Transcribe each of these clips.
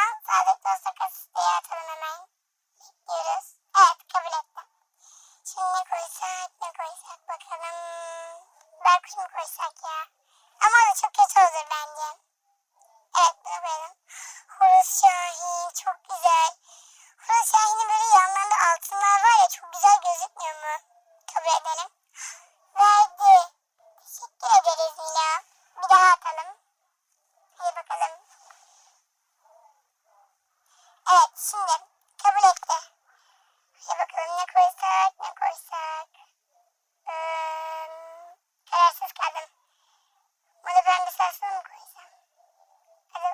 Zaman Sadık Dosta Kasıtlı'ya atalım hemen. Bekliyoruz. Evet kabul ettim. Şimdi ne koysak ne koysak bakalım. Berkuş mu koysak ya? Ama o da çok kötü olur bence. Evet bunu koyalım. Horus Şahin çok güzel. Horus Şahin'in böyle yanlarında altınlar var ya çok güzel gözükmüyor mu? Kabul edelim. Verdi. Teşekkür ederiz Nila. Bir daha atalım. Hadi bakalım. Evet şimdi kabul etti. Hadi bakalım ne koysak ne koysak. Ee, kararsız kaldım. Bunu ben bir sasına mı koysam? Hadi.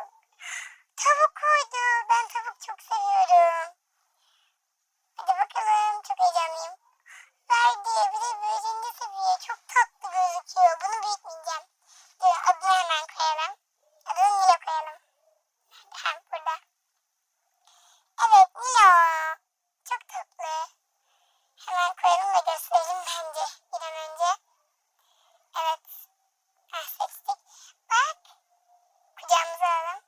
Tavuk koydu. Ben tavuk çok seviyorum. Hadi bakalım çok heyecanlıyım. Verdi bir de birinci seviye çok tatlı gözüküyor. Bunu büyütmeyeceğim. Dur adını hemen koyalım. Adını Nilo koyalım. Nerede? Ha burada. Evet Nilo. Çok tatlı. Hemen koyalım da gösterelim bence bir an önce. Evet. Ha seçtik. Bak. Kucağımıza alalım.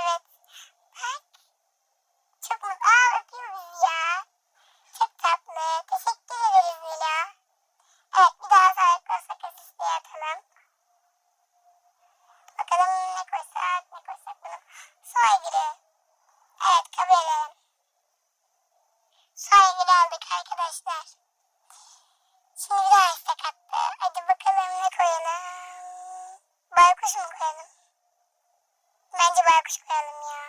Evet. Bak. Çok mutlu. Aa öpüyor bizi ya. Çok tatlı. Teşekkür ederiz Nilo. Evet bir daha sahip olsak asisteye atalım. Bakalım ne koysak ne koysak bunu. Su aygırı. Evet kabul edelim. Su aygırı aldık arkadaşlar. Şimdi bir daha istek attı. Hadi bakalım ne koyalım. Baykuş mu koyalım? Bence baykuş koyalım ya.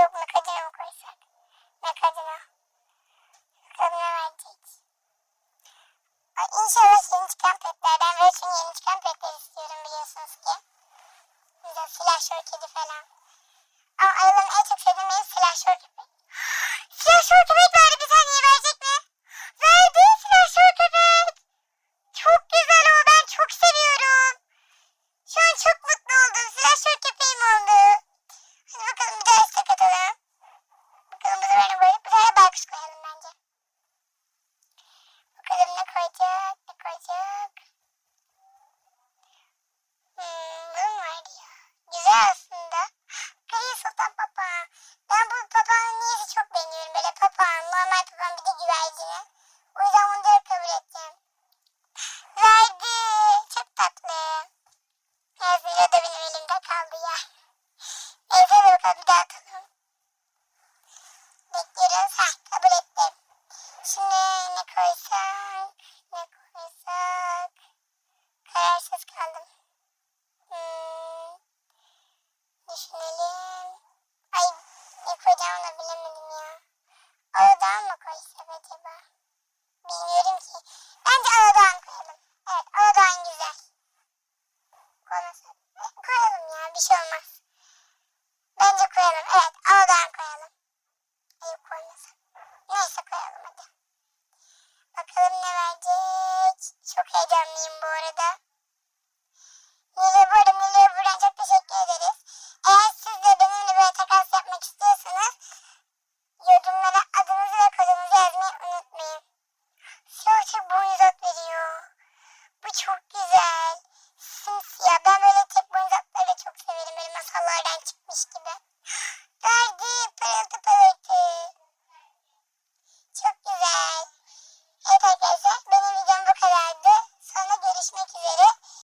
Yok mekadina mı koysak? Mekadina. Bakalım ne verecek. Ay, İnşallah yeni çıkan petlerden ve çünkü yeni çıkan petler istiyorum biliyorsunuz ki. Mesela silahşör kedi falan. Ama aralarında en çok sevdiğim benim silahşör köpek. silahşör köpek verdi atalım. Bekliyoruz. Heh kabul ettim. Şimdi ne koysak, ne koysak. Kararsız kaldım. Hmm, düşünelim. Ay ne koyacağımı da bilemedim ya. Ağdan mı koysak acaba? Bilmiyorum ki. Bence ağdan koyalım. miyim bu arada?